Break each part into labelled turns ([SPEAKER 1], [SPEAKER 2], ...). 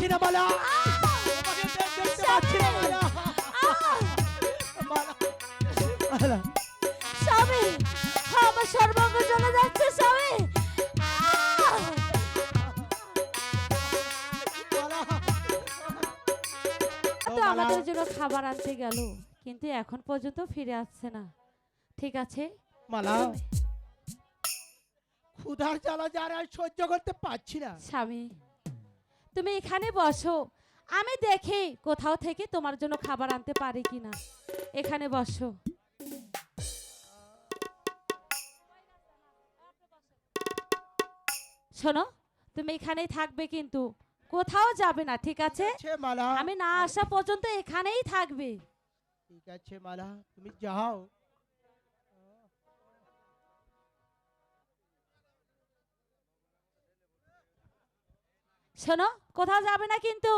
[SPEAKER 1] পাচ্ছি না দেখতে পাচ্ছি
[SPEAKER 2] স্বামী আমার সর্বাঙ্গ চলে যাচ্ছে স্বামী। তো আমাদের জন্য খাবার আনতে গেল কিন্তু এখন পর্যন্ত ফিরে আসছে না। ঠিক আছে?
[SPEAKER 1] মালা। ক্ষুধার জ্বালা যারা সহ্য করতে পারছি না।
[SPEAKER 2] স্বামী তুমি এখানে বসো। আমি দেখি কোথাও থেকে তোমার জন্য খাবার আনতে পারি কিনা। এখানে বসো। শোনো তুমি এখানেই থাকবে কিন্তু। কোথাও যাবে না ঠিক আছে? আমি না আসা পর্যন্ত এখানেই থাকবে।
[SPEAKER 1] ঠিক আছে মালা। তুমি যাও।
[SPEAKER 2] শোনো কোথাও যাবে না কিন্তু।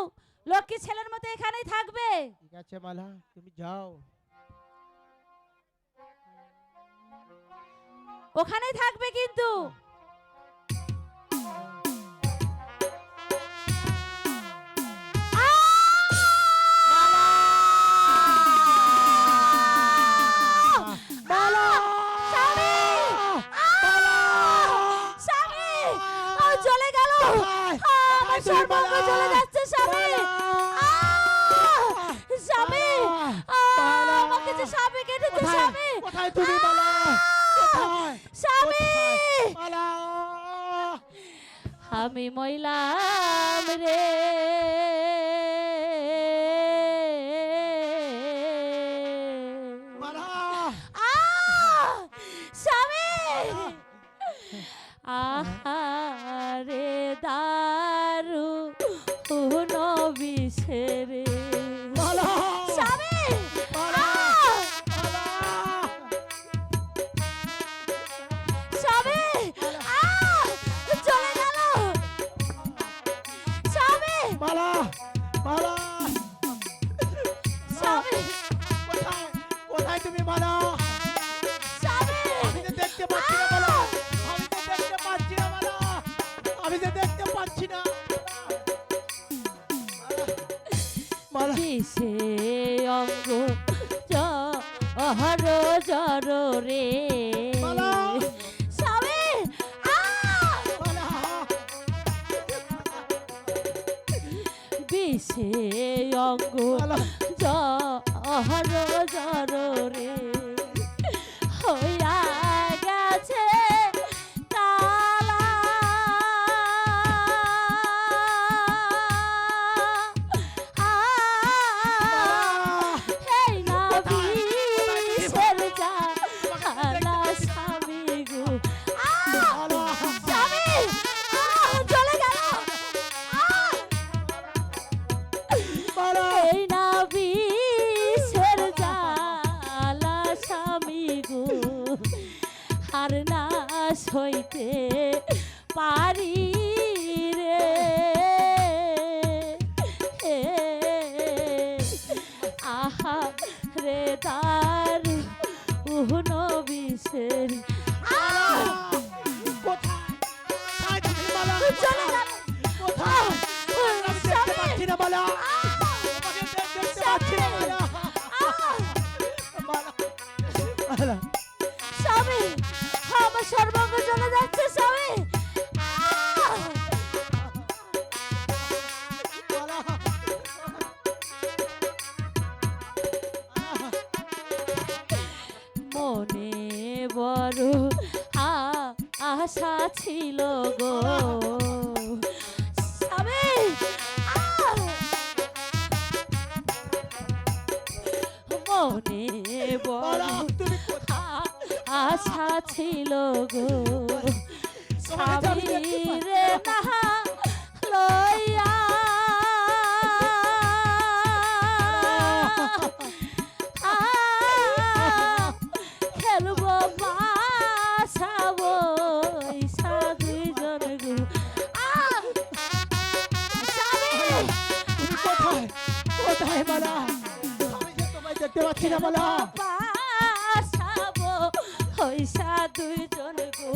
[SPEAKER 2] লক্ষ্মী ছেলের মতো এখানেই থাকবে।
[SPEAKER 1] ঠিক আছে মালা তুমি যাও।
[SPEAKER 2] ওখানেই থাকবে কিন্তু। সর্বাঙ্গ? চলে যাচ্ছে স্বামী! স্বামী। আমাকে যে স্বামী কেটেছে? স্বামী।
[SPEAKER 1] কোথায় তুমি
[SPEAKER 2] স্বামী। আমি মইলাম রে।
[SPEAKER 1] মালা
[SPEAKER 2] আহ! নবিসেরে
[SPEAKER 1] মালা।
[SPEAKER 2] স্বামী! স্বামী চলে গেল। স্বামী
[SPEAKER 1] মালা। মালা।
[SPEAKER 2] স্বামী
[SPEAKER 1] কোথায়? কোথায় তুমি মালা?
[SPEAKER 2] স্বামী
[SPEAKER 1] আমি তো দেখতে পাচ্ছি না মালা। আমি তো দেখতে পাচ্ছি না মালা। আমি তো দেখতে পাচ্ছি না।
[SPEAKER 2] কিসে অঙ্গ জহর জর রে। স্বামী বিষে অঙ্গ জহর জর রে। পারি রে। আহা রে তার উহন বিষের।
[SPEAKER 1] মালা দেখতে পাচ্ছি না মালা মালা
[SPEAKER 2] মনে বড় আ- আশা ছিল গো। স্বামী মনে বড় আশা ছিল গো।
[SPEAKER 1] তোমাকে রে দেখতে পাচ্ছি
[SPEAKER 2] কিনা বলো? পাশাবো হইসা দুইজন গো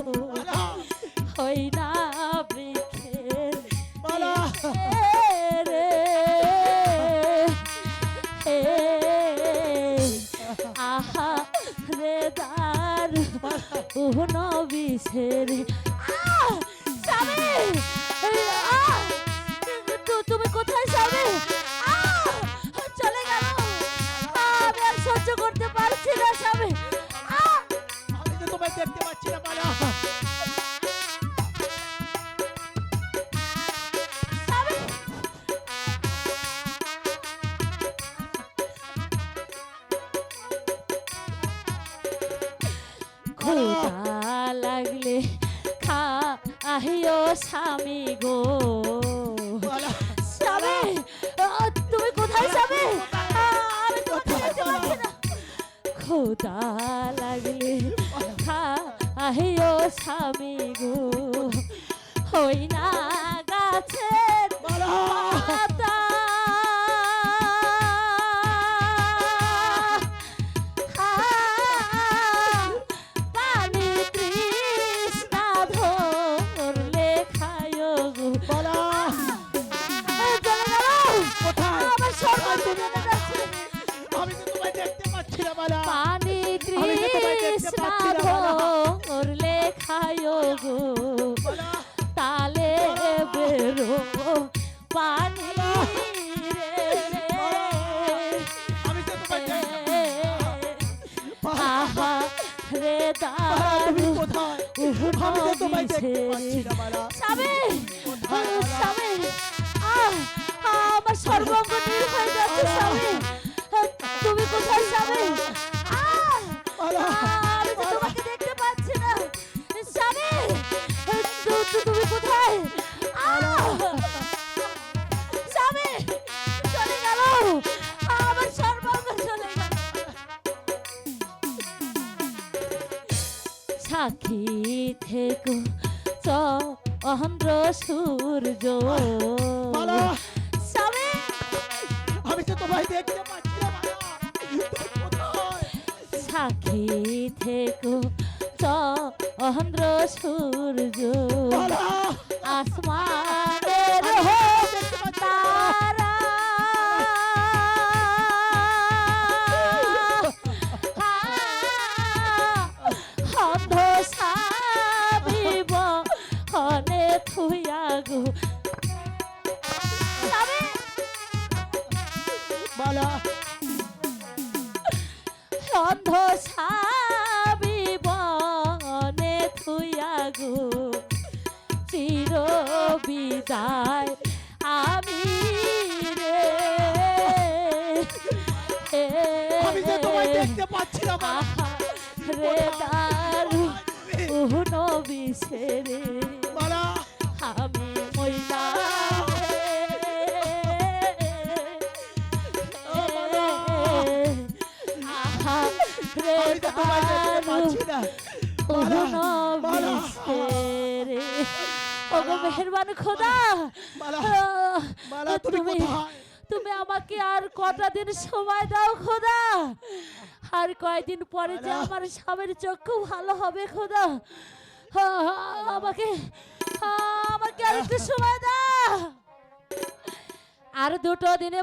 [SPEAKER 1] হই না
[SPEAKER 2] বিখের বলো। রে।
[SPEAKER 1] হে।
[SPEAKER 2] আহা রে দার।
[SPEAKER 1] উহন
[SPEAKER 2] বিশের ক্ষুধা লাগলে খা আহিও স্বামী গো। স্বামী তুমি কোথায় যাবে আমি ক্ষুধা লাগলে খা আহিও স্বামী গো। হই না গাছের পানি
[SPEAKER 1] পাচ্ছি না,
[SPEAKER 2] খায় গো। তালে বেরো পানি রে দারু। আমার সর্বঙ্গ নীল হয়ে যাচ্ছে স্বামী। সাক্ষী থেকো চন্দ্র সূর্য।
[SPEAKER 1] আমি তো তোমায় দেখতে
[SPEAKER 2] সাক্ষী থেকো চন্দ্র সূর্য। আসমানের তারা। অন্ধ সাবিব হনে থুয়া গো। বিদায়। আমি রে
[SPEAKER 1] আমি তো তোমায় দেখতে পাচ্ছি না।
[SPEAKER 2] রে দারু আমি মেহেরবান খোদা।
[SPEAKER 1] তুমি
[SPEAKER 2] তুমি আমাকে আর কটা দিন সময় দাও খোদা। আর কয়দিন পরে যে আমার স্বামীর চক্ষু ভালো হবে খোদা। আমাকে আমাকে আর একটু সময় দাও। আর দুটো দিনে